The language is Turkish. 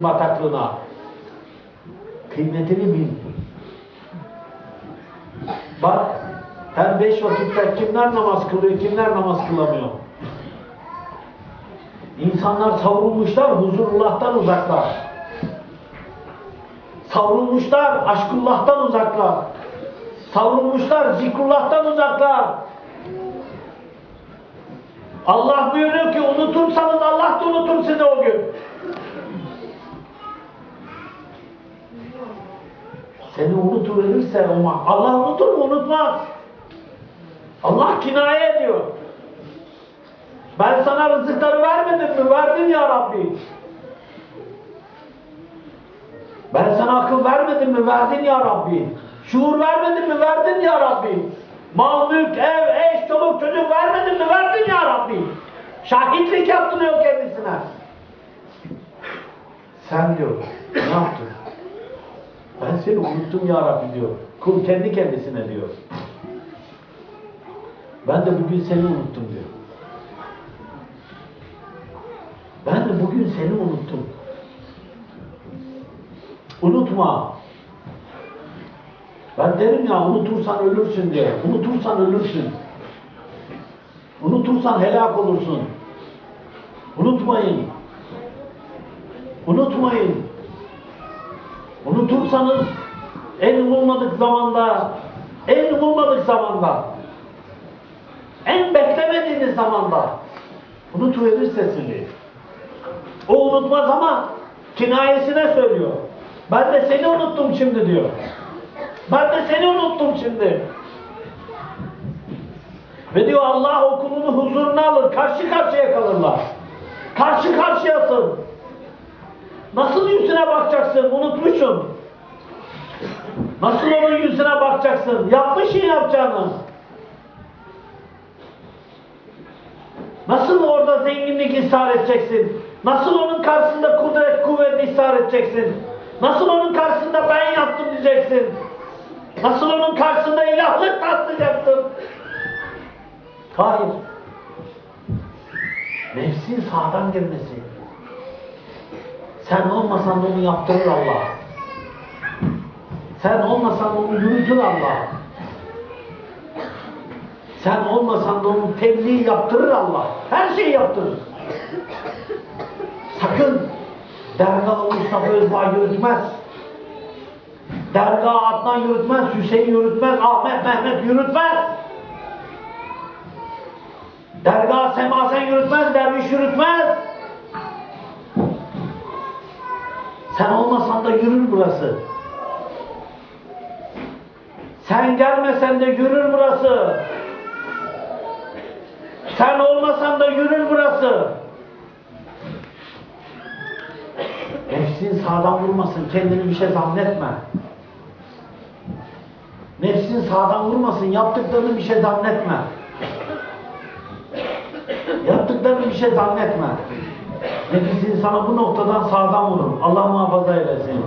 bataklığına. Kıymetini bil. Bak, her beş vakitte kimler namaz kılıyor, kimler namaz kılamıyor. İnsanlar savrulmuşlar, huzurullah'tan uzaklar. Savrulmuşlar, aşkullah'tan uzaklar. Savrulmuşlar, zikrullah'tan uzaklar. Allah buyuruyor ki unutursanız Seni unutuverirse ama Allah unutur mu? Unutmaz. Allah kinaye ediyor. Ben sana rızıkları vermedim mi? Verdin ya Rabbi. Ben sana akıl vermedim mi? Verdin ya Rabbi. Şuur vermedim mi? Verdin ya Rabbi. Mal, mülk, ev, eş, çoluk, çocuk vermedim mi? Verdin ya Rabbi. Şahitlik yaptın o kendisine. Sen diyor, ne yaptın? Ben seni unuttum ya Rabbi diyor. Kul kendi kendisine diyor. Ben de bugün seni unuttum diyor. Ben de bugün seni unuttum. Unutma. Ben derim ya unutursan ölürsün diye. Unutursan ölürsün. Unutursan helak olursun. Unutmayın. Unutmayın. Unutursanız en umulmadık zamanda, en umulmadık zamanda, en beklemediğiniz zamanda unutuverirse sizi. O unutmaz ama kinayesine söylüyor. Ben de seni unuttum şimdi diyor. Ben de seni unuttum şimdi. Ve diyor Allah o kulunu huzuruna alır. Karşı karşıya kalırlar. Karşı karşıyasın. Nasıl yüzüne bakacaksın? Unutmuşsun. Nasıl onun yüzüne bakacaksın? Yapmışsın yapacağını. Nasıl orada zenginlik ishar edeceksin? Nasıl onun karşısında kudret, kuvvet ishar edeceksin? Nasıl onun karşısında ben yaptım diyeceksin? Nasıl onun karşısında ilahlık taslayacaksın? Hayır. Nefsin sağdan girmesi. Sen olmasan onu yaptırır Allah. Sen olmasan onu yürütür Allah. Sen olmasan da onu tebliğ yaptırır Allah. Her şeyi yaptırır. Sakın dergah Mustafa Özbağ yürütmez. Dergah Adnan yürütmez, Hüseyin yürütmez, Ahmet Mehmet yürütmez. Dergah Semasen yürütmez, derviş yürütmez. Sen olmasan da yürür burası. Sen gelmesen de yürür burası. Sen olmasan da yürür burası. Nefsin sağdan vurmasın, kendini bir şey zannetme. Nefsin sağdan vurmasın, yaptıklarını bir şey zannetme. Yaptıklarını bir şey zannetme. Nefis insana bu noktadan sağdan vurur. Allah muhafaza eylesin.